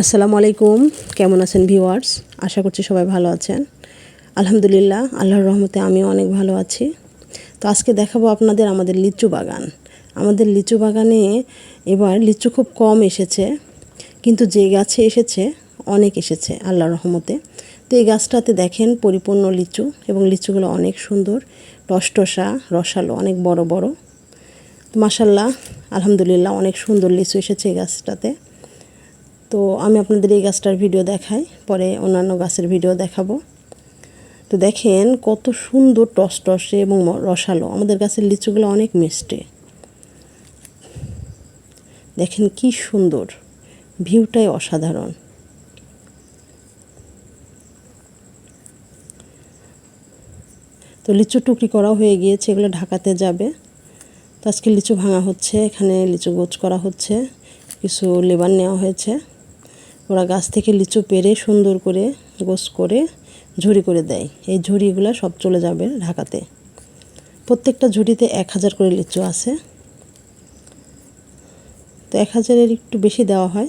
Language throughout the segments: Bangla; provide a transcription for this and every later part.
আসসালামু আলাইকুম। কেমন আছেন ভিউয়ার্স? আশা করছি সবাই ভালো আছেন। আলহামদুলিল্লাহ, আল্লাহর রহমতে আমিও অনেক ভালো আছি। তো আজকে দেখাবো আপনাদের আমাদের লিচু বাগান। আমাদের লিচু বাগানে এবার লিচু খুব কম এসেছে, কিন্তু যে গাছে এসেছে, অনেক এসেছে আল্লাহর রহমতে। তো এই গাছটাতে দেখেন পরিপূর্ণ লিচু এবং লিচুগুলো অনেক সুন্দর, টসটসা, রসালো, অনেক বড় বড়। মাসাল্লাহ আলহামদুলিল্লাহ অনেক সুন্দর লিচু এসেছে এই গাছটাতে। তো আমি আপনাদের এই গাছটার ভিডিও দেখাই, পরে অন্যান্য গাছের ভিডিও দেখাবো। তো দেখেন কত সুন্দর টস টসে এবং রসালো। আমাদের গাছের লিচুগুলো অনেক মিষ্টি। দেখেন কি সুন্দর। ভিউটাই অসাধারণ। তো লিচু টুকরি করা হয়ে গিয়েছে, এগুলো ঢাকাতে যাবে। তো আজকে লিচু ভাঙা হচ্ছে, এখানে লিচু গোছ করা হচ্ছে, কিছু লেবার নেওয়া হয়েছে। ওরা গাছ থেকে লিচু পেরে সুন্দর করে গোস করে ঝুড়ি করে দেয়। এই ঝুড়িগুলো সব চলে যাবে ঢাকাতে। প্রত্যেকটা ঝুড়িতে এক হাজার করে লিচু আছে। তো এক হাজারের একটু বেশি দেওয়া হয়,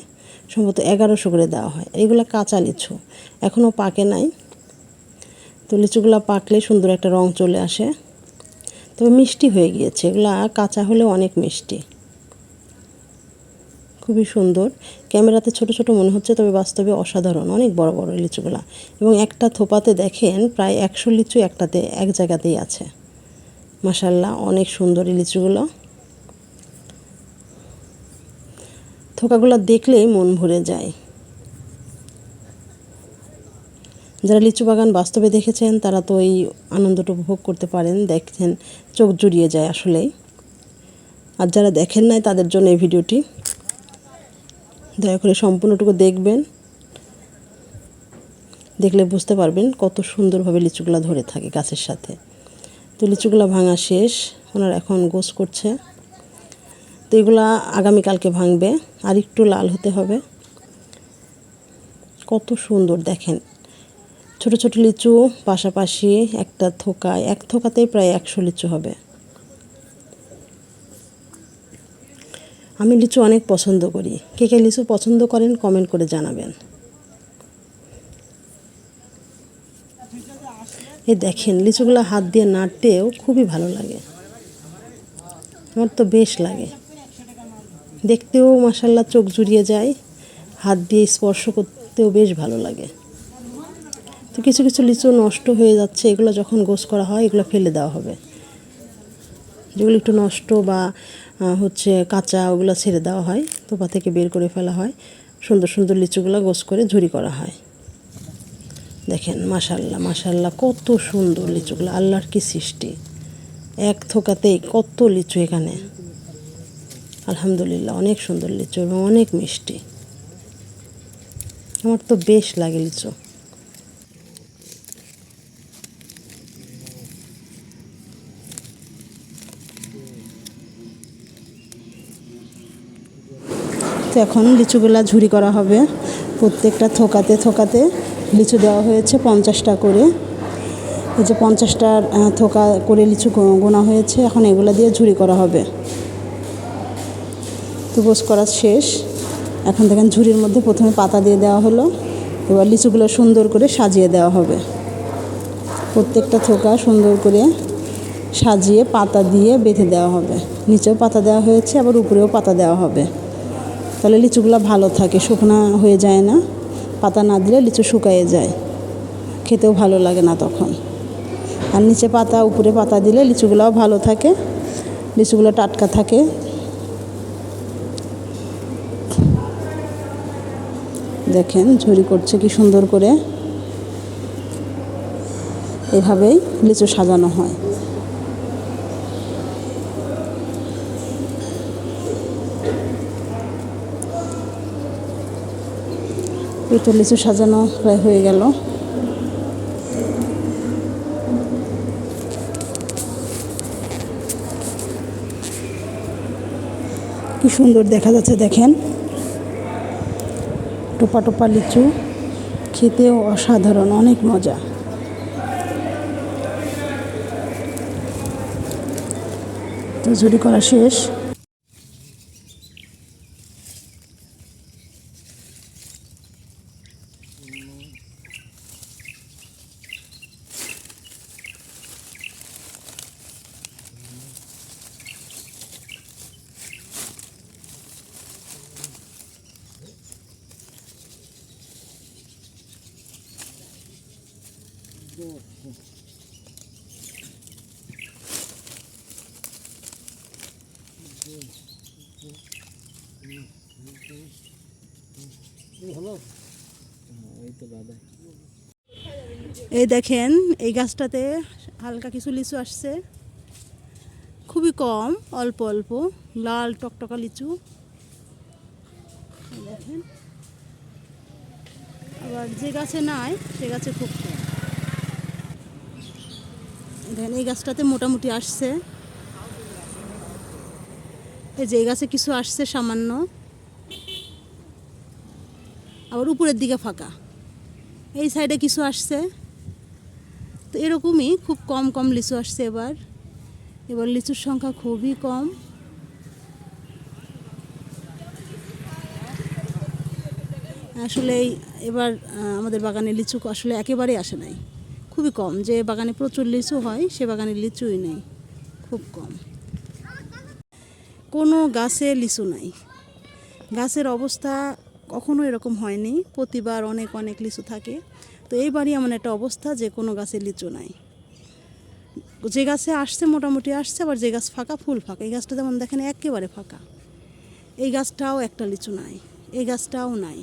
সম্ভবত এগারোশো করে দেওয়া হয়। এগুলো কাঁচা লিচু এখনও পাকে নাই। তো লিচুগুলো পাকলে সুন্দর একটা রং চলে আসে। তবে মিষ্টি হয়ে গিয়েছে। এগুলো কাঁচা হলেও অনেক মিষ্টি। খুবই সুন্দর। ক্যামেরাতে ছোট ছোট মনে হচ্ছে, তবে বাস্তবে অসাধারণ। অনেক বড় বড় লিচুগুলা। এবং একটা থোপাতে দেখেন, প্রায় একশো লিচু একটাতে, এক জায়গাতেই আছে। মাসাল্লাহ অনেক সুন্দর এই লিচুগুলো। থোকাগুলো দেখলেই মন ভরে যায়। যারা লিচু বাগান বাস্তবে দেখেছেন, তারা তো এই আনন্দটা উপভোগ করতে পারেন। দেখছেন চোখ জুড়িয়ে যায় আসলেই। আর যারা দেখেন নাই, তাদের জন্য এই ভিডিওটি দয়া করে সম্পূর্ণটুকু দেখবেন। দেখলে বুঝতে পারবেন কত সুন্দরভাবে লিচুগুলো ধরে থাকে গাছের সাথে। তো লিচুগুলো ভাঙা শেষ, ওনারা এখন গোস করছে। তো এগুলা আগামীকালকে ভাঙবে, আর একটু লাল হতে হবে। কত সুন্দর দেখেন। ছোট ছোট লিচু, পাশাপাশি একটা থোকায়, এক থোকাতেই প্রায় একশো লিচু হবে। আমি লিচু অনেক পছন্দ করি। কে কে লিচু পছন্দ করেন কমেন্ট করে জানাবেন। এ দেখেন, লিচুগুলো হাত দিয়ে নাড়তেও খুবই ভালো লাগে। আমার তো বেশ লাগে। দেখতেও মাসাল্লাহ চোখ জুড়িয়ে যায়, হাত দিয়ে স্পর্শ করতেও বেশ ভালো লাগে। তো কিছু কিছু লিচু নষ্ট হয়ে যাচ্ছে, এগুলো যখন গোস করা হয়, এগুলো ফেলে দেওয়া হবে। যেগুলো একটু নষ্ট বা হচ্ছে কাঁচা ওগুলো ছেড়ে দেওয়া হয়, তোপা থেকে বের করে ফেলা হয়। সুন্দর সুন্দর লিচুগুলো গোস করে ঝুরি করা হয়। দেখেন মাশাল্লাহ মাশাল্লাহ কত সুন্দর লিচুগুলো, আল্লাহর কি সৃষ্টি। এক থোকাতেই কত লিচু এখানে। আলহামদুলিল্লাহ, অনেক সুন্দর লিচু এবং অনেক মিষ্টি। আমার তো বেশ লাগে লিচু। তো এখন লিচুগুলা ঝুরি করা হবে। প্রত্যেকটা থোকাতে থোকাতে লিচু দেওয়া হয়েছে পঞ্চাশটা করে। এই যে পঞ্চাশটা থোকা করে লিচু গোনা হয়েছে, এখন এগুলো দিয়ে ঝুরি করা হবে। তো গোস করা শেষ। এখন দেখেন ঝুড়ির মধ্যে প্রথমে পাতা দিয়ে দেওয়া হলো। এবার লিচুগুলো সুন্দর করে সাজিয়ে দেওয়া হবে। প্রত্যেকটা থোকা সুন্দর করে সাজিয়ে পাতা দিয়ে বেঁধে দেওয়া হবে। নিচেও পাতা দেওয়া হয়েছে, আবার উপরেও পাতা দেওয়া হবে। তাহলে লিচুগুলো ভালো থাকে, শুকনা হয়ে যায় না। পাতা না দিলে লিচু শুকায়ে যায়। খেতেও ভালো লাগে না তখন। আর নিচে পাতা, উপরে পাতা দিলে লিচুগুলোও ভালো থাকে। লিচুগুলো টাটকা থাকে। দেখেন ঝুরি করছে কি সুন্দর করে। এভাবেই লিচু সাজানো হয়। এই লিচু সাজানো প্রায় হয়ে গেল। কি সুন্দর দেখা যাচ্ছে, দেখেন। টোপা টোপা লিচু, খেতেও অসাধারণ, অনেক মজা। তো ঝুড়ি করা শেষ। এই দেখেন, এই গাছটাতে হালকা কিছু লিচু আসছে। খুবই কম, অল্প অল্প, লাল টকটকা লিচু। দেখেন। আবার যে গাছে নাই, সে গাছে খুব দেখেন, এই গাছটাতে মোটামুটি আসছে। এই যে এই গাছে কিছু আসছে সামান্য। আবার উপরের দিকে ফাঁকা। এই সাইডে কিছু আসছে। তো এরকমই খুব কম কম লিচু আসছে এবার। এবার লিচুর সংখ্যা খুবই কম। আসলে এবার আমাদের বাগানে লিচু আসলে একেবারেই আসে নাই। খুবই কম। যে বাগানে প্রচুর লিচু হয়, সে বাগানে লিচুই নেই। খুব কম। কোনো গাছে লিচু নাই। গাছের অবস্থা কখনো এরকম হয়নি। প্রতিবার অনেক অনেক লিচু থাকে। তো এইবারই এমন একটা অবস্থা যে কোনো গাছে লিচু নাই। যে গাছে আসছে মোটামুটি আসছে, আবার যে গাছ ফাঁকা ফুল ফাঁকা। এই গাছটা যেমন দেখেন একেবারে ফাঁকা। এই গাছটাও একটা লিচু নাই। এই গাছটাও নাই।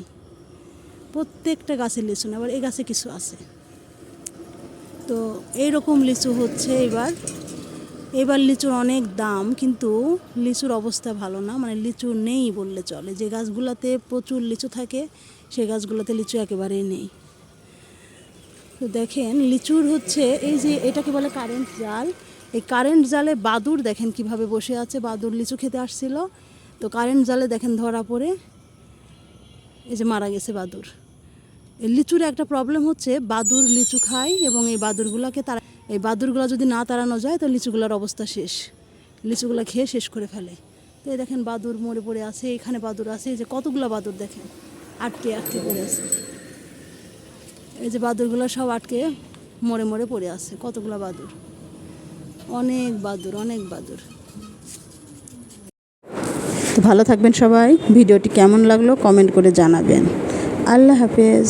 প্রত্যেকটা গাছে লিচু নাই, আবার এই গাছে কিছু আছে। তো এইরকম লিচু হচ্ছে এবার এবার লিচুর অনেক দাম, কিন্তু লিচুর অবস্থা ভালো না। মানে লিচু নেই বললে চলে। যে গাছগুলোতে প্রচুর লিচু থাকে সেই গাছগুলোতে লিচু একেবারেই নেই। তো দেখেন, লিচুর হচ্ছে এই যে এটাকে বলে কারেন্ট জাল। এই কারেন্ট জালে বাদুর দেখেন কীভাবে বসে আছে। বাদুর লিচু খেতে আসছিল। তো কারেন্ট জালে দেখেন ধরা পড়ে। এই যে মারা গেছে বাদুর। লিচুর একটা প্রবলেম হচ্ছে, বাদুর লিচু খায় এবং এই বাদুরগুলোকে তারা এই বাদুরগুলো যদি না তাড়ানো যায় তো লিচুগুলোর অবস্থা শেষ। লিচুগুলো খেয়ে শেষ করে ফেলে। তো এই দেখেন বাদুর মরে পড়ে আছে, এখানে বাদুর আছে, এই যে কতগুলো বাদুর দেখেন? আটকে আটকে পড়ে আছে। এই যে বাদুরগুলো সব আটকে মরে মরে পড়ে আছে, কতগুলো বাদুর? অনেক বাদুর অনেক বাদুর। তো ভালো থাকবেন সবাই। ভিডিওটি কেমন লাগল কমেন্ট করে জানাবেন। আল্লাহ হাফেজ।